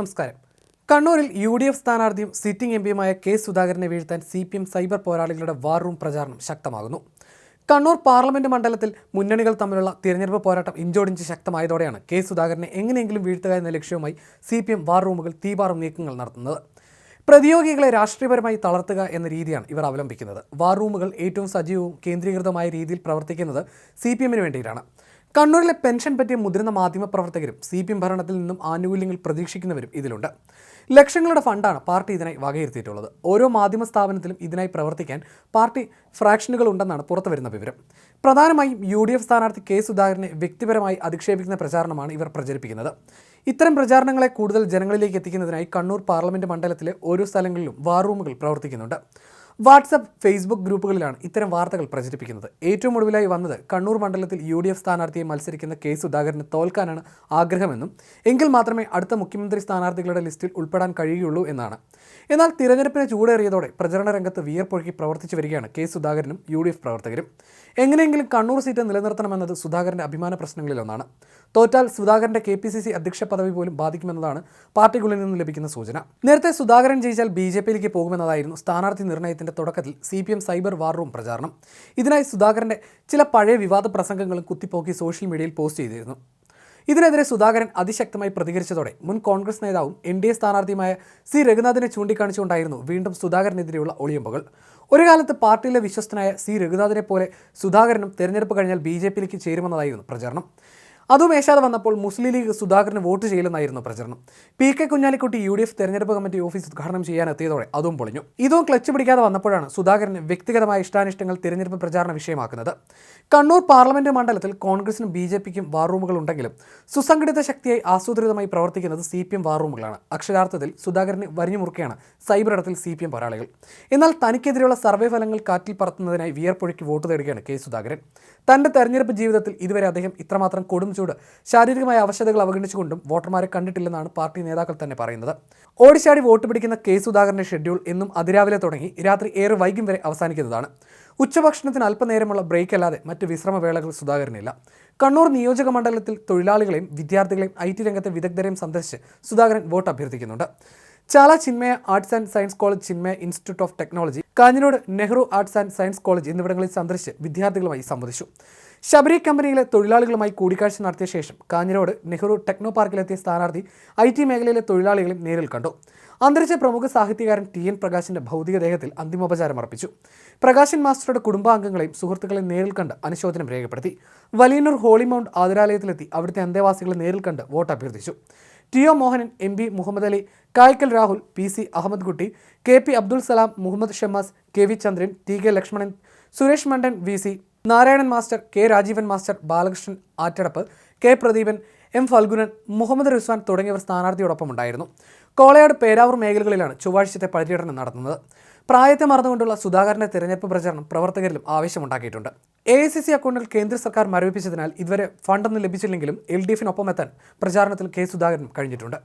നമസ്കാരം. കണ്ണൂരിൽ U D F സ്ഥാനാർത്ഥിയും സിറ്റിംഗ് എം പിയുമായ കെ സുധാകരനെ വീഴ്ത്താൻ സി പി എം സൈബർ പോരാളികളുടെ വാർ റൂം പ്രചാരണം ശക്തമാകുന്നു. കണ്ണൂർ പാർലമെന്റ് മണ്ഡലത്തിൽ മുന്നണികൾ തമ്മിലുള്ള തിരഞ്ഞെടുപ്പ് പോരാട്ടം ഇഞ്ചോടിഞ്ച് ശക്തമായതോടെയാണ് കെ സുധാകരനെ എങ്ങനെയെങ്കിലും വീഴ്ത്തുക എന്ന ലക്ഷ്യവുമായി സി പി എം വാർ റൂമുകൾ തീപാറും നീക്കങ്ങൾ നടത്തുന്നത്. പ്രതിയോഗികളെ രാഷ്ട്രീയപരമായി തളർത്തുക എന്ന രീതിയാണ് ഇവർ അവലംബിക്കുന്നത്. വാർ റൂമുകൾ ഏറ്റവും സജീവവും കേന്ദ്രീകൃതമായ രീതിയിൽ പ്രവർത്തിക്കുന്നത് സി പി എമ്മിന് വേണ്ടിയിട്ടാണ്. കണ്ണൂരിലെ പെൻഷൻ പറ്റിയ മുതിർന്ന മാധ്യമപ്രവർത്തകരും സി പി എം ഭരണത്തിൽ നിന്നും ആനുകൂല്യങ്ങൾ പ്രതീക്ഷിക്കുന്നവരും ഇതിലുണ്ട്. ലക്ഷങ്ങളുടെ ഫണ്ടാണ് പാർട്ടി ഇതിനായി വകയിരുത്തിയിട്ടുള്ളത്. ഓരോ മാധ്യമ സ്ഥാപനത്തിലും ഇതിനായി പ്രവർത്തിക്കാൻ പാർട്ടി ഫ്രാക്ഷനുകൾ ഉണ്ടെന്നാണ് പുറത്തുവരുന്ന വിവരം. പ്രധാനമായും യു ഡി എഫ് സ്ഥാനാർത്ഥി കെ സുധാകരനെ വ്യക്തിപരമായി അധിക്ഷേപിക്കുന്ന പ്രചാരണമാണ് ഇവർ പ്രചരിപ്പിക്കുന്നത്. ഇത്തരം പ്രചാരണങ്ങളെ കൂടുതൽ ജനങ്ങളിലേക്ക് എത്തിക്കുന്നതിനായി കണ്ണൂർ പാർലമെന്റ് മണ്ഡലത്തിലെ ഓരോ സ്ഥലങ്ങളിലും വാർ റൂമുകൾ പ്രവർത്തിക്കുന്നുണ്ട്. വാട്സപ്പ് ഫേസ്ബുക്ക് ഗ്രൂപ്പുകളിലാണ് ഇത്തരം വാർത്തകൾ പ്രചരിപ്പിക്കുന്നത്. ഏറ്റവും ഒടുവിലായി വന്നത് കണ്ണൂർ മണ്ഡലത്തിൽ യു ഡി എഫ് സ്ഥാനാർത്ഥിയെ മത്സരിക്കുന്ന കെ സുധാകരന് തോൽക്കാനാണ് ആഗ്രഹമെന്നും എങ്കിൽ മാത്രമേ അടുത്ത മുഖ്യമന്ത്രി സ്ഥാനാർത്ഥികളുടെ ലിസ്റ്റിൽ ഉൾപ്പെടാൻ കഴിയുകയുള്ളൂ എന്നാണ്. എന്നാൽ തിരഞ്ഞെടുപ്പിന് ചൂടേറിയതോടെ പ്രചരണ രംഗത്ത് വിയർപ്പൊഴുക്കി പ്രവർത്തിച്ചു വരികയാണ് കെ സുധാകരനും യു ഡി എഫ് പ്രവർത്തകരും. എങ്ങനെയെങ്കിലും കണ്ണൂർ സീറ്റ് നിലനിർത്തണമെന്നത് സുധാകരന്റെ അഭിമാന പ്രശ്നങ്ങളിലൊന്നാണ്. തോറ്റാൽ സുധാകരന്റെ കെ പി സി സി അധ്യക്ഷ പദവി പോലും ബാധിക്കുമെന്നതാണ് പാർട്ടിക്കുള്ളിൽ നിന്ന് ലഭിക്കുന്ന സൂചന. നേരത്തെ സുധാകരൻ ജയിച്ചാൽ ബി ജെ പിയിലേക്ക് പോകുമെന്നതായിരുന്നു സ്ഥാനാർത്ഥി നിർണയത്തിന്റെ തുടക്കത്തിൽ C P M cyber war room പ്രചാരണം. ഇതിനായി സുധാകരന്റെ ചില പഴയ വിവാദ പ്രസംഗങ്ങളും കുത്തിപ്പോക്കി സോഷ്യൽ മീഡിയയിൽ പോസ്റ്റ് ചെയ്തിരുന്നു. ഇതിനെതിരെ സുധാകരൻ അതിശക്തമായി പ്രതികരിച്ചതോടെ മുൻ കോൺഗ്രസ് നേതാവും എൻ ഡി എ സ്ഥാനാർത്ഥിയുമായ സി രഘുനാഥിനെ ചൂണ്ടിക്കാണിച്ചുകൊണ്ടായിരുന്നു വീണ്ടും സുധാകരനെതിരെയുള്ള ഒളിയമ്പുകൾ. ഒരു കാലത്ത് പാർട്ടിയിലെ വിശ്വസ്തനായ സി രഘുനാഥിനെ പോലെ സുധാകരനും തെരഞ്ഞെടുപ്പ് കഴിഞ്ഞാൽ ബി ജെ പിയിലേക്ക് ചേരുമെന്നതായിരുന്നു പ്രചരണം. അതും ഏശാതെ വന്നപ്പോൾ മുസ്ലിം ലീഗ് സുധാകരന് വോട്ട് ചെയ്യില്ലെന്നായിരുന്നു പ്രചരണം. P K Kunhalikutty U D F തെരഞ്ഞെടുപ്പ് കമ്മിറ്റി ഓഫീസ് ഉദ്ഘാടനം ചെയ്യാൻ എത്തിയതോടെ അതും പൊളിഞ്ഞു. ഇതും ക്ലച്ച് പിടിക്കാതെ വന്നപ്പോഴാണ് സുധാകരൻ വ്യക്തിഗതമായ ഇഷ്ടാനിഷ്ടങ്ങൾ തിരഞ്ഞെടുപ്പ് പ്രചാരണ വിഷയമാക്കുന്നത്. കണ്ണൂർ പാർലമെന്റ് മണ്ഡലത്തിൽ കോൺഗ്രസിനും ബി ജെ പിക്കും വാർ റൂമുകൾ ഉണ്ടെങ്കിലും സുസംഘടിത ശക്തിയായി ആസൂത്രിതമായി പ്രവർത്തിക്കുന്നത് സി പി എം വാർ റൂമുകളാണ്. അക്ഷരാർത്ഥത്തിൽ സുധാകരന് വരിഞ്ഞു മുറുക്കുകയാണ് സൈബർ ഇടത്തിൽ സി പി എം പോരാളികൾ. എന്നാൽ തനിക്കെതിരെയുള്ള സർവേ ഫലങ്ങൾ കാറ്റിൽ പറത്തുന്നതിനായി വിയർപ്പൊഴുക്കി വോട്ട് തേടുകയാണ് കെ സുധാകരൻ. തന്റെ തെരഞ്ഞെടുപ്പ് ജീവിതത്തിൽ ഇതുവരെ അദ്ദേഹം ഇത്രമാത്രം കൊടും ചൂട്. ശാരീരികമായ അവശതകൾ അവഗണിച്ചുകൊണ്ടും വോട്ടർമാരെ കണ്ടിട്ടില്ലെന്നാണ് പാർട്ടി നേതാക്കൾ തന്നെ പറയുന്നത്. ഓടിച്ചാടി വോട്ട് പിടിക്കുന്ന കെ സുധാകരന്റെ ഷെഡ്യൂൾ എന്നും അതിരാവിലെ തുടങ്ങി രാത്രി ഏറെ വൈകും വരെ അവസാനിക്കുന്നതാണ്. ഉച്ചഭക്ഷണത്തിന് അല്പനേരമുള്ള ബ്രേക്ക് അല്ലാതെ മറ്റ് വിശ്രമവേളകൾ സുധാകരനില്ല. കണ്ണൂർ നിയോജക മണ്ഡലത്തിൽ തൊഴിലാളികളെയും വിദ്യാർത്ഥികളെയും ഐ ടി രംഗത്തെ വിദഗ്ധരെയും സന്ദർശിച്ച് Sudhakaran vote അഭ്യർത്ഥിക്കുന്നുണ്ട്. Chala Chinmaya arts and science college Chinmaya institute of technology Kanhirode Nehru arts and science college എന്നിവിടങ്ങളിൽ സന്ദർശിച്ച് വിദ്യാർത്ഥികളുമായി സംവദിച്ചു. ശബരി കമ്പനിയിലെ തൊഴിലാളികളുമായി കൂടിക്കാഴ്ച നടത്തിയ ശേഷം കാഞ്ഞിരോട് നെഹ്റു ടെക്നോ പാർക്കിലെത്തിയ സ്ഥാനാർത്ഥി ഐ ടി മേഖലയിലെ തൊഴിലാളികളെയും നേരിൽ കണ്ടു. അന്തരിച്ച പ്രമുഖ സാഹിത്യകാരൻ ടി എൻ പ്രകാശിന്റെ ഭൗതികദേഹത്തിൽ അന്തിമോപചാരം അർപ്പിച്ചു. പ്രകാശൻ മാസ്റ്ററുടെ കുടുംബാംഗങ്ങളെയും സുഹൃത്തുക്കളെയും നേരിൽ കണ്ട് അനുശോചനം രേഖപ്പെടുത്തി. വലിയന്നൂർ ഹോളി മൗണ്ട് ആതുരാലയത്തിലെത്തി അവിടുത്തെ അന്തേവാസികളെ നേരിൽ കണ്ട് വോട്ട് അഭ്യർത്ഥിച്ചു. T O Mohanan M P Muhammad Ali Kaykkal Rahul P C Ahammad Kutty K P Abdul Salam Muhammad Shammas K V Chandran T K Lakshmanan Suresh Mandan V C Narayanan master K Rajeevan master Balakrishnan Attadappa K Pradeepan M Phalgunan Muhammad Rizwan തുടങ്ങിയവർ സ്ഥാനാർത്ഥിയോടൊപ്പം ഉണ്ടായിരുന്നു കോളയാട് പേരാവൂർ മേഖലകളിലാണ് ചൊവ്വാഴ്ചത്തെ പര്യടനം നടത്തുന്നത് പ്രായത്തെ മറന്നുകൊണ്ടുള്ള സുധാകരന്റെ തെരഞ്ഞെടുപ്പ് പ്രചരണം പ്രവർത്തകരിലും ആവശ്യമുണ്ടാക്കിയിട്ടുണ്ട് എ ഐ സി സി അക്കൗണ്ടിൽ കേന്ദ്ര സർക്കാർ മരവിപ്പിച്ചതിനാൽ ഇതുവരെ ഫണ്ടൊന്നും ലഭിച്ചില്ലെങ്കിലും എൽ ഡി എഫിനൊപ്പം എത്താൻ പ്രചാരണത്തിൽ കെ സുധാകരൻ കഴിഞ്ഞിട്ടുണ്ട്.